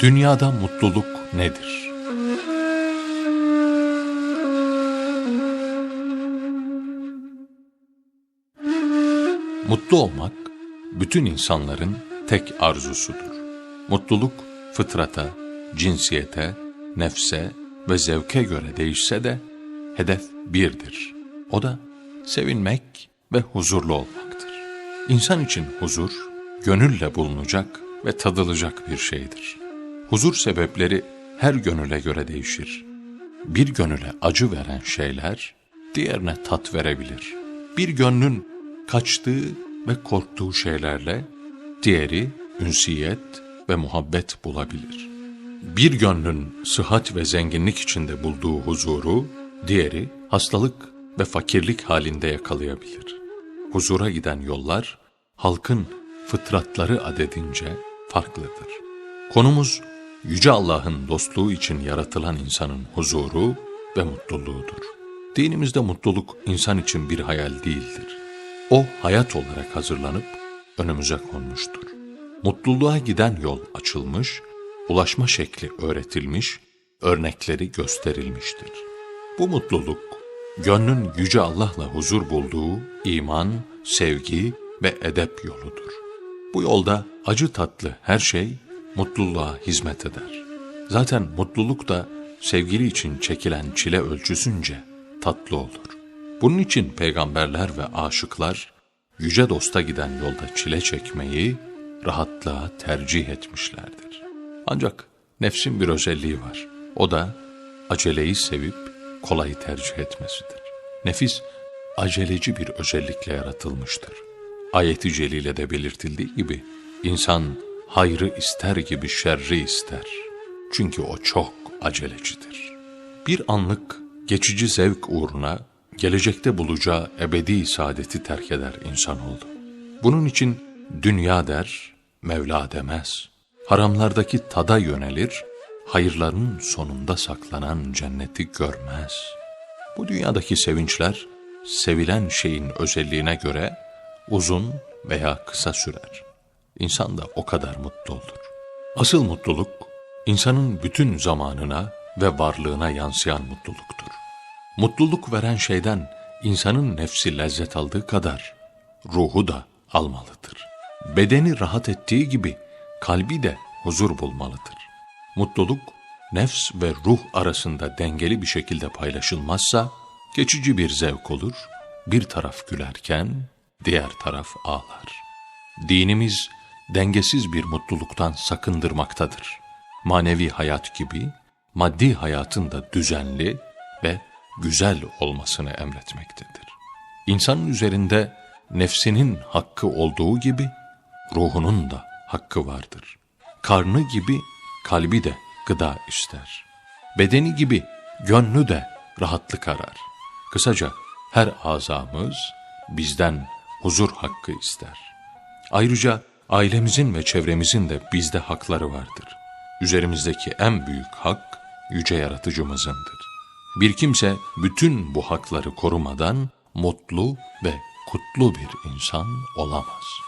Dünyada mutluluk nedir? Mutlu olmak bütün insanların tek arzusudur. Mutluluk fıtrata, cinsiyete, nefse ve zevke göre değişse de hedef birdir. O da sevinmek ve huzurlu olmaktır. İnsan için huzur, gönülle bulunacak ve tadılacak bir şeydir. Huzur sebepleri her gönüle göre değişir. Bir gönüle acı veren şeyler, diğerine tat verebilir. Bir gönlün kaçtığı ve korktuğu şeylerle, diğeri ünsiyet ve muhabbet bulabilir. Bir gönlün sıhhat ve zenginlik içinde bulduğu huzuru, diğeri hastalık ve fakirlik halinde yakalayabilir. Huzura giden yollar, halkın fıtratları adedince farklıdır. Konumuz, Yüce Allah'ın dostluğu için yaratılan insanın huzuru ve mutluluğudur. Dinimizde mutluluk insan için bir hayal değildir. O hayat olarak hazırlanıp önümüze konmuştur. Mutluluğa giden yol açılmış, ulaşma şekli öğretilmiş, örnekleri gösterilmiştir. Bu mutluluk, gönlün Yüce Allah'la huzur bulduğu iman, sevgi ve edep yoludur. Bu yolda acı tatlı her şey mutluluğa hizmet eder. Zaten mutluluk da sevgili için çekilen çile ölçüsünce tatlı olur. Bunun için peygamberler ve aşıklar yüce dosta giden yolda çile çekmeyi rahatlığa tercih etmişlerdir. Ancak nefsin bir özelliği var. O da aceleyi sevip kolayı tercih etmesidir. Nefis aceleci bir özellikle yaratılmıştır. Ayeti celilede belirtildiği gibi insan hayrı ister gibi şerri ister. Çünkü o çok acelecidir. Bir anlık geçici zevk uğruna gelecekte bulacağı ebedi saadeti terk eder insanoğlu. Bunun için dünya der, Mevla demez. Haramlardaki tada yönelir, hayırların sonunda saklanan cenneti görmez. Bu dünyadaki sevinçler, sevilen şeyin özelliğine göre uzun veya kısa sürer. İnsan da o kadar mutlu olur. Asıl mutluluk, insanın bütün zamanına ve varlığına yansıyan mutluluktur. Mutluluk veren şeyden insanın nefsi lezzet aldığı kadar ruhu da almalıdır. Bedeni rahat ettiği gibi kalbi de huzur bulmalıdır. Mutluluk nefs ve ruh arasında dengeli bir şekilde paylaşılmazsa geçici bir zevk olur. Bir taraf gülerken diğer taraf ağlar. Dinimiz dengesiz bir mutluluktan sakındırmaktadır. Manevi hayat gibi maddi hayatın da düzenli ve güzel olmasını emretmektedir. İnsanın üzerinde nefsinin hakkı olduğu gibi ruhunun da hakkı vardır. Karnı gibi kalbi de gıda ister. Bedeni gibi gönlü de rahatlık arar. Kısaca her azamız bizden huzur hakkı ister. Ayrıca ailemizin ve çevremizin de bizde hakları vardır. Üzerimizdeki en büyük hak yüce yaratıcımızındır. Bir kimse bütün bu hakları korumadan mutlu ve kutlu bir insan olamaz.''